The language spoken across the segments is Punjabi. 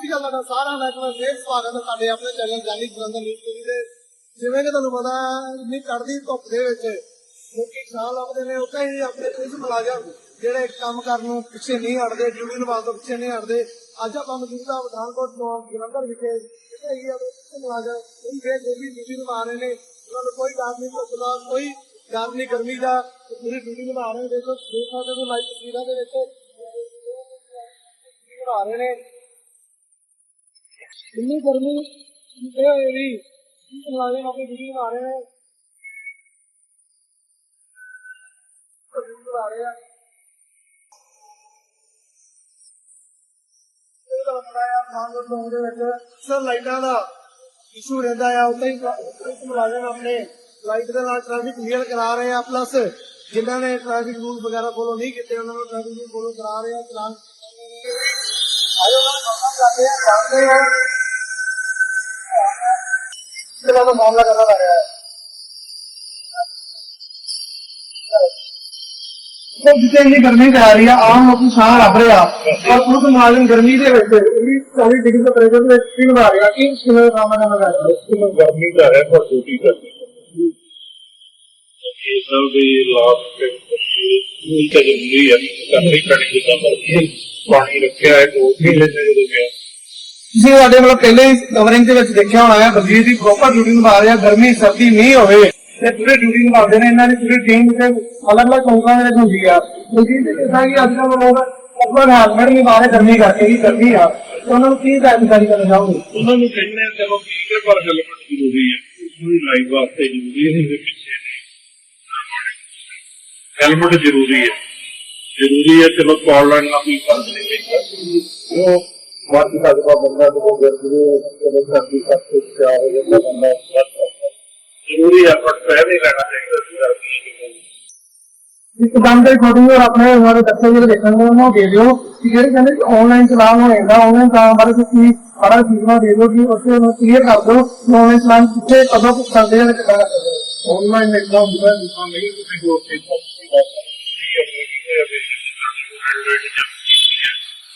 ਸਤਿ ਸ਼੍ਰੀ ਅਕਾਲ ਸਾਰਾ ਨੈਟਵਰਕ ਫੇਰ ਸਵਾਗਤ ਹੈ ਤੁਹਾਡੇ ਆਪਣੇ ਚੈਨਲ ਜਾਨੀ ਜਲੰਧਰ ਨਿਊਜ਼ ਟੀਵੀ ਦੇ। ਜਿਵੇਂ ਕਿ ਤੁਹਾਨੂੰ ਪਤਾ ਇੰਨੀ ਕੜਦੀ ਧੁੱਪ ਦੇ ਵਿੱਚ, ਲੋਕੀ ਛਾਂ ਲੱਭਦੇ ਨੇ, ਉੱਥੇ ਹੀ ਆਪਣੇ ਪੁਲਿਸ ਮੁਲਾਜ਼ਮ ਜਿਹੜੇ ਕੰਮ ਕਰਨ ਨੂੰ ਪਿੱਛੇ ਨਹੀਂ ਹਟਦੇ ਡਿਊਟੀ ਨਿਭਾਉਣ ਤੋਂ ਪਿੱਛੇ ਨਹੀਂ ਹਟਦੇ। ਅੱਜ ਆਪਾਂ ਮੌਜੂਦਾ ਪਠਾਨਕੋਟ ਤੋਂ ਜਲੰਧਰ ਵਿਖੇ, ਜਿੱਥੇ ਹੀ ਆਪਣੇ ਪੁਲਿਸ ਮੁਲਾਜ਼ਮ, ਉਹ ਫੇਰ ਡਿਊਟੀ ਨਿਭਾ ਰਹੇ ਨੇ। ਉਹਨਾਂ ਨੂੰ ਕੋਈ ਡਰ ਨਹੀਂ, ਧੁੱਪ ਦਾ ਕੋਈ ਡਰ ਨਹੀਂ, ਗਰਮੀ ਦਾ। ਪੂਰੀ ਡਿਊਟੀ ਨਿਭਾ ਰਹੇ ਨੇ। ਦੇਖੋ, ਦੇਖ ਸਕਦੇ ਹੋ ਲਾਈਵ ਤਸਵੀਰਾਂ ਦੇ ਵਿੱਚ। ਨਿਭਾ ਰਹੇ ਨੇ। ਇੰਨੀ ਗਰਮੀ ਇਹ ਹੋਈ ਵੀ ਮੁਲਾਜ਼ਮ ਆਪਣੀ ਡਿਊਟੀ ਨਿਭਾ ਰਹੇ ਨੇ? ਡਿਊਟੀ ਰਹੇ ਆ? ਇਹ ਤਾਂ ਬਣਾਇਆ ਮਾਂਗੋ ਤੋਂ ਦੇ ਵਿੱਚ। ਸਰ, ਲਾਈਟਾਂ ਦਾ ਇਸ਼ੂ ਰਹਿੰਦਾ ਆ। ਉੱਥੇ ਹੀ ਮੁਲਾਜ਼ਮ ਆਪਣੇ ਲਾਈਟ ਦੇ ਨਾਲ ਟ੍ਰੈਫਿਕ ਕਲੀਅਰ ਕਰਾ ਰਹੇ ਆ। ਪਲੱਸ ਜਿਨ੍ਹਾਂ ਨੇ ਟ੍ਰੈਫਿਕ ਰੂਲ ਵਗੈਰਾ ਫੋਲੋ ਨਹੀਂ ਕੀਤੇ, ਉਹਨਾਂ ਨੂੰ ਟ੍ਰੈਫਿਕ ਰੂਲ ਫੋਲੋ ਕਰਾ ਰਹੇ ਆ। ਚਲਾਨ ਆਇਓ इसके बाद मामला ज्यादा लग रहा है तो जिसे ये गर्मी पै रही है आम लोग साह लभ रहे और खुद मालिक गर्मी के चालीस डिग्री का प्रेशर में एक्सट्री बना रहा कि किसी का सामना करना है मुश्किल गर्मी का है पर ड्यूटी करनी ये सब भी लाभ का जरूरी है करनी पड़ेगी पानी रखे है तो भी लेने जरूरी है ਤੁਸੀਂ ਸਾਡੇ ਵੱਲੋਂ ਪਹਿਲੇ ਹੀ ਕਵਰਿੰਗ ਦੇ ਵਿੱਚ ਦੇਖਿਆ ਹੋਣਾ ਹੈ ਬਲਜੀਤ ਦੀ ਪ੍ਰੋਪਰ ਡਿਊਟੀ ਨਿਭਾ ਰਿਹਾ ਗਰਮੀ ਸਰਦੀ ਨਹੀਂ ਹੋਵੇ। ਤੇ ਪੂਰੇ ਡਿਊਟੀ ਨਿਭਾਉਂਦੇ ਨੇ ਇਹਨਾਂ ਦੀ ਪੂਰੀ ਟੀਮ ਤੇ ਅਲੱਗ-ਅਲੱਗ ਚੌਂਕਾਂ ਦੇ ਵਿੱਚ ਹੁੰਦੀ ਆ। ਬਲਜੀਤ ਜੀ ਜਿੱਦਾਂ ਕਿ ਅੱਜ ਕੱਲ੍ਹ ਲੋਕ ਆਪਣਾ ਹੈਲਮਟ ਨਹੀਂ ਪਾ ਰਹੇ ਗਰਮੀ ਕਰਕੇ ਹੀ ਗਰਮੀ ਆ। ਤੇ ਉਹਨਾਂ ਨੂੰ ਕੀ ਜਾਣਕਾਰੀ ਕਰਨਾ ਚਾਹੋਗੇ? ਉਹਨਾਂ ਨੂੰ ਕਹਿੰਦੇ ਆ, ਚਲੋ ਠੀਕ ਹੈ ਪਰ ਹੈਲਮਟ ਜ਼ਰੂਰੀ ਹੈ ਉਸਨੂੰ ਲਾਈਵ ਵਾਸਤੇ ਜ਼ਰੂਰੀ ਹੈ ਇਹਦੇ ਪਿੱਛੇ ਹੈਲਮਟ ਜ਼ਰੂਰੀ ਹੈ ਜ਼ਰੂਰੀ ਹੈ ਚਲੋ ਕਾਲ ਲਾਈਨ ਨਾਲ ਕੋਈ ਫ਼ਰਕ ਨਹੀਂ ਪੈਂਦਾ। ਉਹ ਮਾਤੀ ਦਾ ਜਵਾ ਬੰਦਾ ਜਦੋਂ ਗੁਰਦੇ ਕਦੇ ਕਰਦੀ ਸਭ ਕੁਝ ਪਿਆਰ ਹੋ ਜਾਂਦਾ ਬੰਦਾ ਜ਼ਰੂਰੀ ਆ ਪਰ ਪਹਿਲੇ ਲੈਣਾ ਚਾਹੀਦਾ ਸੀ ਦਰਸ਼ੀ ਇਸ ਕੰਮ ਦੇ ਫੋਟੋ ਔਰ ਆਪਣੇ ਹਮਾਰੇ ਦੱਸੇ ਜਿਹੜੇ ਦੇਖਣ ਨੂੰ ਉਹਨਾਂ ਦੇ ਦਿਓ ਕਿ ਜਿਹੜੇ ਕਹਿੰਦੇ ਕਿ ਆਨਲਾਈਨ ਚਲਾਨ ਹੋਏਗਾ ਆਨਲਾਈਨ ਚਲਾਨ ਬਾਰੇ ਤੁਸੀਂ ਸਾਰਾ ਜੀਵਾ ਦੇ ਦਿਓ ਕਿ ਉੱਥੇ ਉਹਨੂੰ ਕਲੀਅਰ ਕਰ ਦਿਓ ਕਿ ਆਨਲਾਈਨ ਚਲਾਨ ਕਿੱਥੇ ਕਦੋਂ ਕੁ ਕਰਦੇ ਜਾਂ ਕਿੱਦਾਂ ਕਰਦੇ ਆਨਲਾਈਨ ਇਦਾਂ ਹੁੰਦਾ ਜਿਵੇਂ ਨਹੀਂ ਤੁਸੀਂ ਹੋਰ ਚੀਜ਼ ਦਾ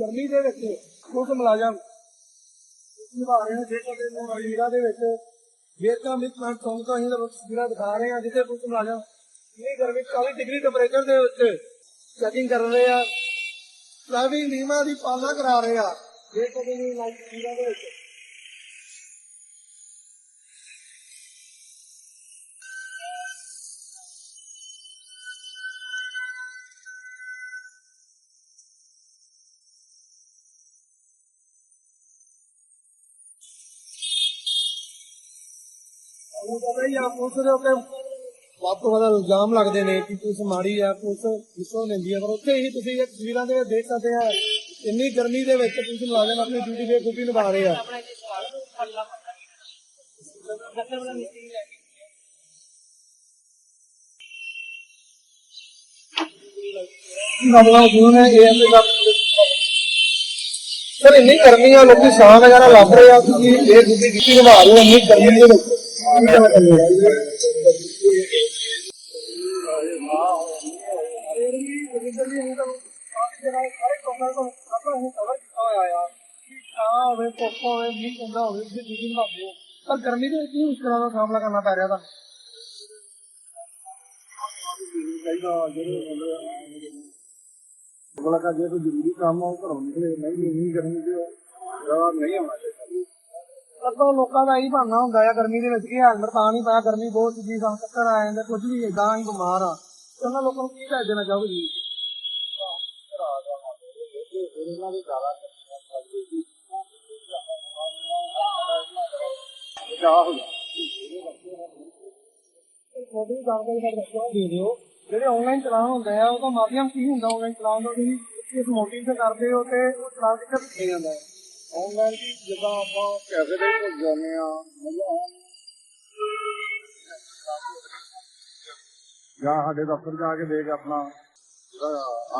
ਗਰਮੀ ਦੇ ਵਿੱਚ ਪੁਲਿਸ ਮੁਲਾਜ਼ਮ ਨਿਭਾ ਰਹੇ ਨੇ ਦੇਖੋ ਦੇ ਮਰੀਰਾ ਦੇ ਵਿੱਚ ਵੇਰਕਾ ਮਿਕ ਪਲਾਂਟ ਚੌਂਕ ਤੋਂ ਹੀ ਤਸਵੀਰਾਂ ਦਿਖਾ ਰਹੇ ਆ, ਜਿੱਥੇ ਪੁਲਿਸ ਮੁਲਾਜ਼ਮ ਇੰਨੀ ਗਰਮੀ 40 ਡਿਗਰੀ ਟੈਂਪਰੇਚਰ ਦੇ ਵਿੱਚ ਚੈਕਿੰਗ ਕਰ ਰਹੇ ਆ। ਟ੍ਰੈਫਿਕ ਨਿਯਮਾਂ ਦੀ ਪਾਲਣਾ ਕਰਾ ਰਹੇ ਆ। ਦੇਖੋ ਕਿ ਲਾਈਟ ਦੇ ਵਿੱਚ। ਉਹ ਪਤਾ ਹੀ ਆ ਪੁਲਿਸ ਦੇ ਉੱਤੇ ਵੱਧ ਤੋਂ ਵੱਧ ਇਲਜ਼ਾਮ ਲੱਗਦੇ ਨੇ ਕਿ ਪੁਲਿਸ ਮਾੜੀ ਆ, ਪੁਲਿਸ ਵਿਸੋਂ ਲੈਂਦੀ ਆ, ਪਰ ਉੱਥੇ ਹੀ ਤੁਸੀਂ ਇਹ ਤਸਵੀਰਾਂ ਦੇ ਵਿੱਚ ਦੇਖ ਸਕਦੇ ਆ, ਇੰਨੀ ਗਰਮੀ ਦੇ ਵਿੱਚ ਪੁਲਿਸ ਮੁਲਾਜ਼ਮ ਆਪਣੀ ਡਿਊਟੀ ਬੇਖੂਬੀ ਨਿਭਾ ਰਹੇ ਆ। ਮਾਮਲਾ ਜਿਹਨੇ ਇਹ ਐਮਏ ਸਰ, ਇੰਨੀ ਗਰਮੀ ਆ, ਲੋਕੀ ਸਾਹ ਵਗੈਰਾ ਲੱਭ ਰਹੇ ਆ, ਤੁਸੀਂ ਇਹ ਡਿਊਟੀ ਡਿਊਟੀ ਨਿਭਾ ਰਹੇ ਹੋ? ਇੰਨੀ ਗਰਮੀ ਦੇ ਵਿੱਚ। ਹੋ ਪਰ ਗਰਮੀ ਦੇ ਵਿੱਚ ਕੀ ਮੁਸ਼ਕਲਾਂ ਦਾ ਸਾਹਮਣਾ ਕਰਨਾ ਪੈ ਰਿਹਾ ਤੁਹਾਨੂੰ ਬੋਲਾ ਕਾ ਜੇ ਕੋਈ ਜ਼ਰੂਰੀ ਕੰਮ ਆ, ਉਹ ਘਰੋਂ ਨਿਕਲੇ, ਨਹੀਂ ਇੰਨੀ ਗਰਮੀ ਦੇ ਨਹੀਂ ਆਉਣਾ ਪਰ ਲੋਕਾਂ ਦਾ ਇਹੀ ਬਹਾਨਾ ਹੁੰਦਾ ਆ ਗਰਮੀ ਦੇ ਵਿੱਚ ਕਿ ਹੈਲਮਟ ਤਾਂ ਨਹੀਂ ਪਾਇਆ ਗਰਮੀ ਬਹੁਤ ਜੀ ਸਾਨੂੰ ਚੱਕਰ ਆ ਜਾਂਦਾ ਕੁਝ ਵੀ ਏਦਾਂ ਹੀ ਬਿਮਾਰ ਆ। ਤੇ ਉਹਨਾਂ ਲੋਕਾਂ ਨੂੰ ਕੀ ਕਹਿ ਦੇਣਾ ਚਾਹੋਗੇ ਜੀ? ਤੁਹਾਡੀ ਜਾਣਕਾਰੀ ਸਾਡੇ ਬੱਚਿਆਂ ਨੂੰ ਦੇ ਦਿਓ। ਜਿਹੜੇ ਆਨਲਾਈਨ ਚਲਾਨ ਹੁੰਦੇ ਆ ਉਹਦਾ ਮਾਧਿਅਮ ਕੀ ਹੁੰਦਾ ਆਨਲਾਈਨ ਚਲਾਨ ਦਾ? ਤੁਸੀਂ ਇਸ ਮੋਟਿਵ ਤੇ ਕਰਦੇ ਹੋ ਤੇ ਉਹ ਚਲਾਨ ਕਿੱਥੇ ਭੇਜਿਆ ਜਾਂਦਾ ਹੈ? ਆਨਲਾਈਨ ਦੀ ਜਿੱਦਾਂ ਆਪਾਂ ਕੈਫੇ ਦੇ ਵਿੱਚ ਜਾਂਦੇ ਆ ਮਤਲਬ ਜਾਂ ਸਾਡੇ ਦਫ਼ਤਰ ਜਾ ਕੇ ਦੇ ਕੇ ਆਪਣਾ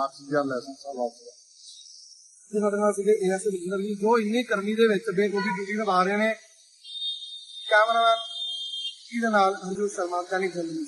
ਆਕਸੀਜਨ ਲਾਇਸੈਂਸ ਆ ਵਾਪਸ ਤੇ ਸਾਡੇ ਨਾਲ ਸੀਗੇ ਏਐਸ ਵਿਜਨਰ ਜੀ, ਜੋ ਇੰਨੀ ਗਰਮੀ ਦੇ ਵਿੱਚ ਬੇਗੋਬੀ ਡਿਊਟੀ ਨਿਭਾ ਰਹੇ ਨੇ। ਕੈਮਰਾਮੈਨ ਇਹਦੇ ਨਾਲ ਅੰਜੂ ਸ਼ਰਮਾ, ਕੈਨੀ ਫਿਲਮ